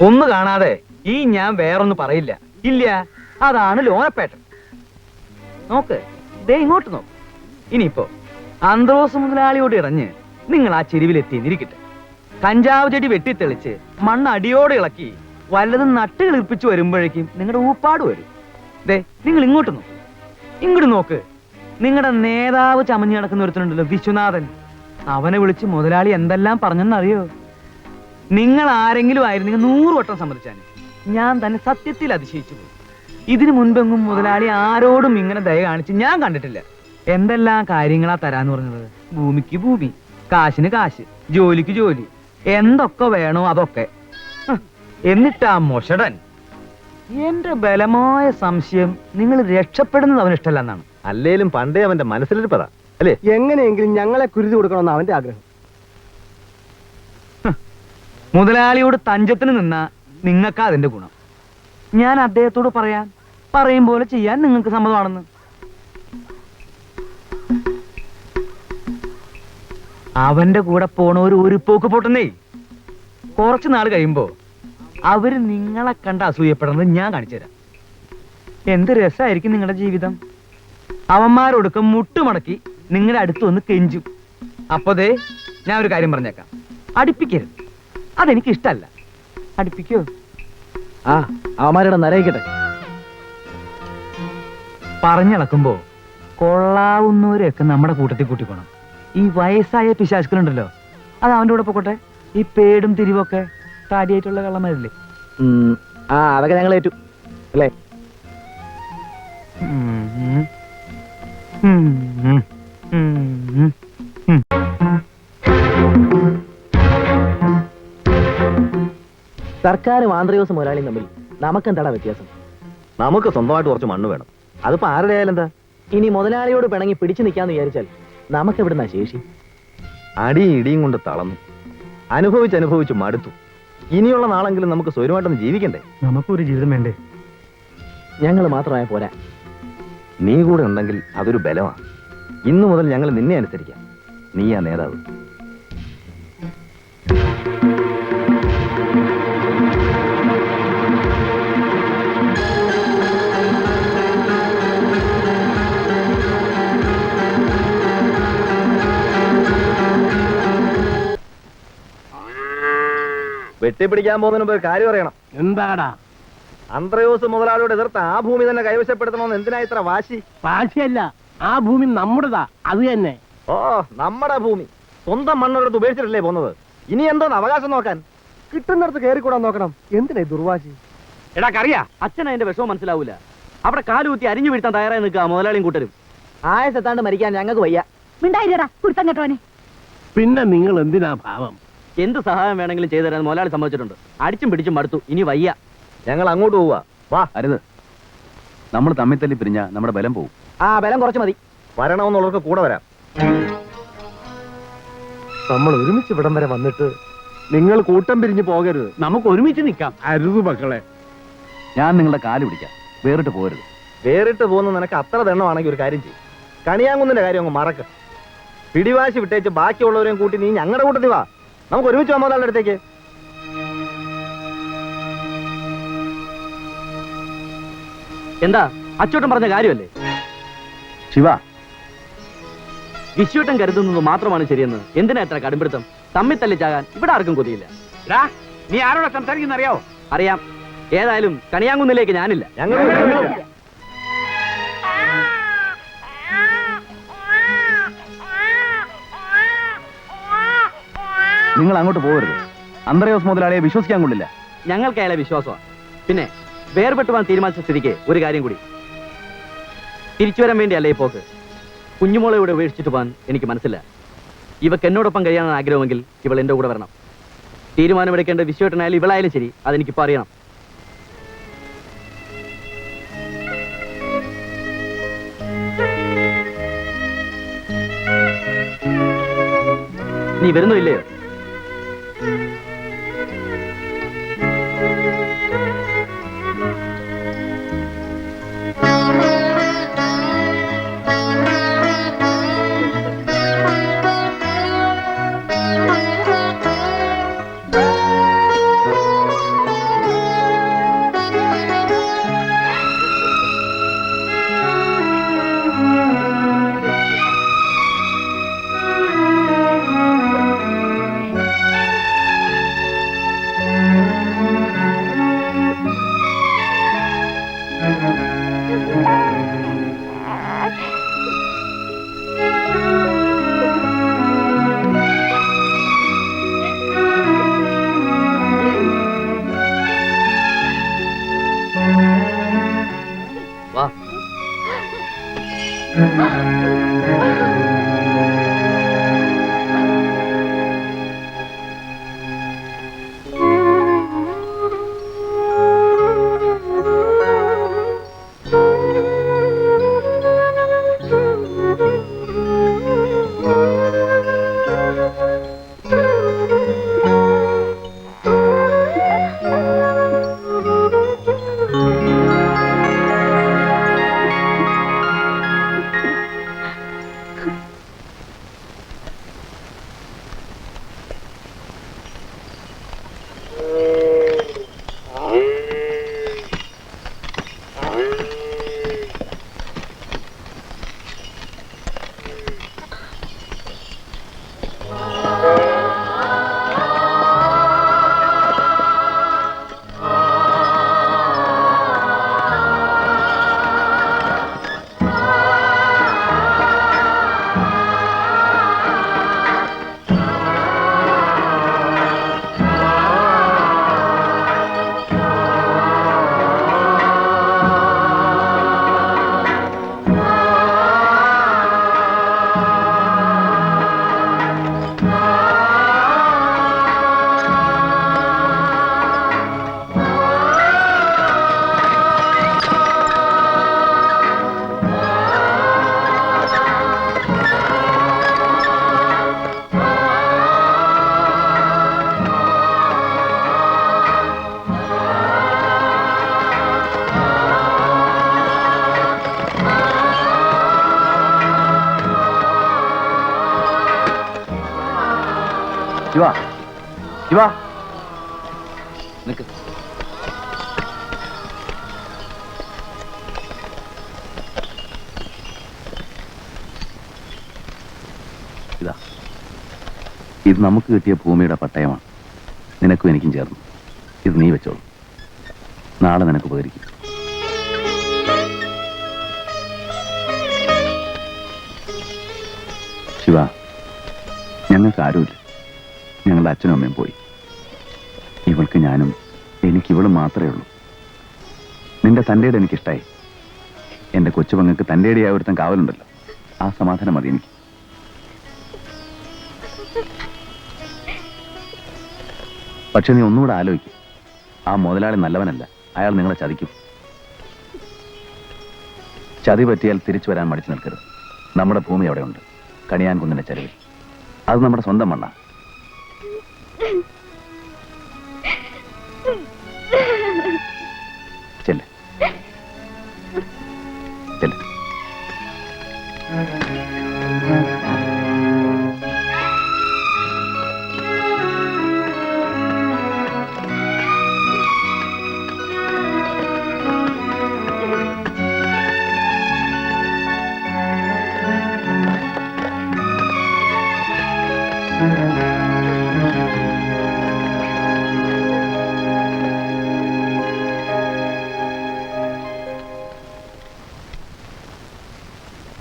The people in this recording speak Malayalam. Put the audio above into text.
ഒന്ന് കാണാതെ ഈ ഞാൻ വേറൊന്നും പറയില്ല. ഇല്ല അതാണ് ലോനപ്പേട്ടൻ. നോക്ക് ദേ ഇങ്ങോട്ട് നോക്ക്. ഇനിയിപ്പോ അന്ത്രോസ് മുതലാളിയോട് ഇറഞ്ഞ് നിങ്ങൾ ആ ചെരുവിലെത്തി ഇരിക്കട്ടെ കഞ്ചാവ് ചെടി വെട്ടിത്തെളിച്ച് മണ്ണ് അടിയോടെ ഇളക്കി വല്ലതും നട്ട് കിളിർപ്പിച്ച് വരുമ്പോഴേക്കും നിങ്ങളുടെ ഊപ്പാട് വരും. ദേ നിങ്ങൾ ഇങ്ങോട്ട് നോക്ക്. ഇങ്ങോട്ട് നോക്ക്. നിങ്ങളുടെ നേതാവ് ചമഞ്ഞു നടക്കുന്ന ഒരുത്തനുണ്ടല്ലോ വിശ്വനാഥൻ. അവനെ വിളിച്ച് മുതലാളി എന്തെല്ലാം പറഞ്ഞെന്നറിയോ? നിങ്ങൾ ആരെങ്കിലും ആയിരുന്നെങ്കിൽ നൂറ് വട്ടം സമ്മതിച്ചാൽ ഞാൻ തന്നെ സത്യത്തിൽ അതിശയിച്ചു പോയി. ഇതിനു മുൻപെങ്ങും മുതലാളി ആരോടും ഇങ്ങനെ ദയ കാണിച്ച് ഞാൻ കണ്ടിട്ടില്ല. എന്തെല്ലാം കാര്യങ്ങളാ തരാന്ന് പറഞ്ഞത്? ഭൂമിക്ക് ഭൂമി കാശിന് കാശ് ജോലിക്ക് ജോലി എന്തൊക്കെ വേണോ അതൊക്കെ. എന്നിട്ടാ മൊഷടൻ എന്റെ ബലമായ സംശയം നിങ്ങൾ രക്ഷപ്പെടുന്നത് അവന് ഇഷ്ടമല്ലെന്നാണ് അല്ലേലും പണ്ടേ അവന്റെ മനസ്സിലിരിപ്പതാ അല്ലേ? എങ്ങനെയെങ്കിലും ഞങ്ങളെ കുരുതി കൊടുക്കണമെന്ന് അവന്റെ ആഗ്രഹം. മുതലാളിയോട് തഞ്ചത്തിന് നിന്ന നിങ്ങൾക്ക് അതിന്റെ ഗുണം. ഞാൻ അദ്ദേഹത്തോട് പറയാൻ പറയും പോലെ ചെയ്യാൻ നിങ്ങൾക്ക് സമ്മതമാണെന്ന്. അവന്റെ കൂടെ പോണവർ ഒരു പോക്ക് പൊട്ടുന്നേ. കുറച്ചു നാൾ കഴിയുമ്പോ അവർ നിങ്ങളെ കണ്ട് അസൂയപ്പെടുന്നത് ഞാൻ കാണിച്ചുതരാം എന്ത് രസമായിരിക്കും നിങ്ങളുടെ ജീവിതം. അവന്മാരൊടുക്കം മുട്ടുമടക്കി നിങ്ങളുടെ അടുത്ത് വന്ന് കെഞ്ചും. അപ്പോതേ ഞാൻ ഒരു കാര്യം പറഞ്ഞേക്കാം. അടുപ്പിക്കരുത്. അതെനിക്ക് ഇഷ്ടല്ല അടുപ്പിക്കോ ആ അവന്മാരുടെ നരയിക്കട്ടെ പറഞ്ഞിളക്കുമ്പോ കൊള്ളാവുന്നവരെയൊക്കെ നമ്മുടെ കൂട്ടത്തിൽ കൂട്ടിക്കോണം. ഈ വയസ്സായ പിശാചുക്കളുണ്ടല്ലോ അത് അവന്റെ കൂടെ പൊക്കോട്ടെ? ഈ പേടും തിരിവൊക്കെ താടിയായിട്ടുള്ള കള്ളന്മാരില്ലേ? ആ അതൊക്കെ ഞങ്ങൾ ഏറ്റു. അല്ലേ. ഉം, ഉം, ഉം, ഉം. സർക്കാരും ആന്ധ്രയോസ് മുതലാളിയും തമ്മിൽ നമുക്കെന്താടാ വ്യത്യാസം? നമുക്ക് സ്വന്തമായിട്ട് കുറച്ച് മണ്ണ് വേണം. അതിപ്പോ ആരുടെ ആയാലും എന്താ ഇനി മുതലാളിയോട് പിണങ്ങി പിടിച്ചു നിൽക്കാന്ന് വിചാരിച്ചാൽ നമുക്ക് എവിടുന്നാ ശേഷി? അടിയും ഇടിയും കൊണ്ട് തളന്നു. അനുഭവിച്ച് അനുഭവിച്ച് മടുത്തു. ഇനിയുള്ള നാളെങ്കിലും നമുക്ക് സ്വയമായിട്ടൊന്ന് ജീവിക്കണ്ടേ? നമുക്കൊരു ജീവിതം വേണ്ടേ? ഞങ്ങൾ മാത്രമായ പോരാ. നീ കൂടെ ഉണ്ടെങ്കിൽ അതൊരു ബലമാണ് ഇന്നു മുതൽ ഞങ്ങൾ നിന്നെ അനുസരിക്കാം. നീയാ നേതാവ്. വെട്ടിപ്പിടിക്കാൻ പോകുന്നതിന് മുമ്പ് ഒരു കാര്യം അറിയണം. എന്താടാ? അന്ത്രയോസ് മുതലാളിയോട് എതിർത്ത് ആ ഭൂമി തന്നെ കൈവശപ്പെടുത്തണമെന്ന് എന്തിനാ ഇത്ര വാശി? വാശിയല്ല ആ ഭൂമി നമ്മുടെതാ അത് തന്നെ. ഓ നമ്മുടെ ഭൂമി. സ്വന്തം മണ്ണെടുത്ത് ഉപേക്ഷിച്ചിട്ടല്ലേ പോകുന്നത്? ഇനി എന്തോന്ന് അവകാശം നോക്കാൻ? കിട്ടുന്നിടത്ത് കയറിക്കൂടാൻ നോക്കണം. എന്തിനാ ഈ ദുർവാശി? എടാ കറിയാ. അച്ഛൻ അതിന്റെ വിഷമം മനസ്സിലാവൂല. അവിടെ കാലുകുത്തി അരിഞ്ഞു വീഴ്ത്താൻ തയ്യാറായി നിൽക്കുക മുതലാളിയും കൂട്ടരും. ആയസെത്താണ്ട് മരിക്കാൻ ഞങ്ങൾക്ക് വയ്യ. മിണ്ടായിരടാ കുരുത്തം കെട്ടോനെ പിന്നെ നിങ്ങൾ എന്തിനാ ഭാവം? എന്ത് സഹായം വേണമെങ്കിലും ചെയ്തു തരാൻ മുതലാളി സമ്മതിച്ചിട്ടുണ്ട്. അടിച്ചും പിടിച്ചും മടുത്തു. ഇനി വയ്യ. ഞങ്ങൾ അങ്ങോട്ട് പോവാ വാ അരുത് നമ്മൾ തമ്മിൽ തല്ലി പിരിഞ്ഞ നമ്മുടെ ബലം പോവും. ആ ബലം കുറച്ച് മതി. വരണമെന്നുള്ളവർക്ക് കൂടെ വരാം. നമ്മൾ ഒരുമിച്ച് ഇവിടം വരെ വന്നിട്ട് നിങ്ങൾ കൂട്ടം പിരിഞ്ഞു പോകരുത്. നമുക്ക് ഒരുമിച്ച് നിൽക്കാം. അരുത് മക്കളെ. ഞാൻ നിങ്ങളുടെ കാൽ പിടിക്കാം. വേറിട്ട് പോരുത് വേറിട്ട് പോകുന്ന നിനക്ക് അത്ര ദണ്ണമാണെങ്കിൽ ഒരു കാര്യം ചെയ്യും. കണിയാങ്കുന്നിന്റെ കാര്യം അങ്ങ് മറക്ക. പിടിവാശി വിട്ടേച്ച് ബാക്കിയുള്ളവരെയും കൂട്ടി നീ ഞങ്ങളുടെ കൂട്ടത്തിൽ വാ. നമുക്ക് ഒരുമിച്ച് വന്നോ നല്ല അടുത്തേക്ക്? എന്താ? അച്ചോട്ടൻ പറഞ്ഞ കാര്യമല്ലേ? ശിവ. വിശ്വട്ടൻ കരുതുന്നത് മാത്രമാണ് ശരിയെന്ന്. എന്തിനാ എത്ര കടുംപിടുത്തം? തമ്മിൽ തല്ലിച്ചാകാൻ ഇവിടെ ആർക്കും കൊതിയില്ല. നീ ആരോടാ സംസാരിക്കുന്ന അറിയാവോ? അറിയാം. ഏതായാലും കണിയാങ്കുന്നിലേക്ക് ഞാനില്ല. ഞങ്ങൾ നിങ്ങൾ അങ്ങോട്ട് പോകരുത്. അന്തരയോസ് മുതലാളിയെ വിശ്വസിക്കാൻ കൊള്ളില്ല. ഞങ്ങൾക്ക് അയാളെ വിശ്വാസമാണ് പിന്നെ വേർപെട്ടുവാൻ തീരുമാനിച്ച സ്ഥിതിക്ക് ഒരു കാര്യം കൂടി. തിരിച്ചു വരാൻ വേണ്ടിയല്ലേ ഈ പോക്ക്? കുഞ്ഞുമോളെ ഇവിടെ ഉപേക്ഷിച്ചിട്ട് പോകാൻ എനിക്ക് മനസ്സില്ല. ഇവക്ക് എന്നോടൊപ്പം കഴിയാനാണ് ആഗ്രഹമെങ്കിൽ ഇവൾ എന്റെ കൂടെ വരണം. തീരുമാനമെടുക്കേണ്ട വിശ്വട്ടനായാലും ഇവളായാലും ശരി അതെനിക്കിപ്പോൾ അറിയണം. നീ വരുന്നോ ശിവ. ശിവ. ഇതാ. ഇത് നമുക്ക് കിട്ടിയ ഭൂമിയുടെ പട്ടയമാണ്. നിനക്കും എനിക്കും ചേർന്നു. ഇത് നീ വെച്ചോളൂ. നാളെ നിനക്ക് ഉപകരിക്കും. ശിവ ഞങ്ങൾക്ക് ആരുമില്ല. ഞങ്ങളുടെ അച്ഛനും അമ്മയും പോയി. ഇവൾക്ക് ഞാനും എനിക്ക് ഇവളും മാത്രമേ ഉള്ളൂ. നിന്റെ തന്റെയുടെ എനിക്കിഷ്ടായി. എന്റെ കൊച്ചുപങ്ങൾക്ക് തന്റെടിയായ ഒരുത്തൻ കാവലുണ്ടല്ലോ. ആ സമാധാനം മതി എനിക്ക്. പക്ഷെ നീ ഒന്നുകൂടെ ആലോചിക്കും. ആ മുതലാളി നല്ലവനല്ല. അയാൾ നിങ്ങളെ ചതിക്കും. ചതി പറ്റിയാൽ തിരിച്ചു വരാൻ മടിച്ചു നിൽക്കരുത്. നമ്മുടെ ഭൂമി അവിടെയുണ്ട്. കണിയാൻകുന്നിന്റെ ചെലവിൽ അത് നമ്മുടെ സ്വന്തം മണ്ണാ. चले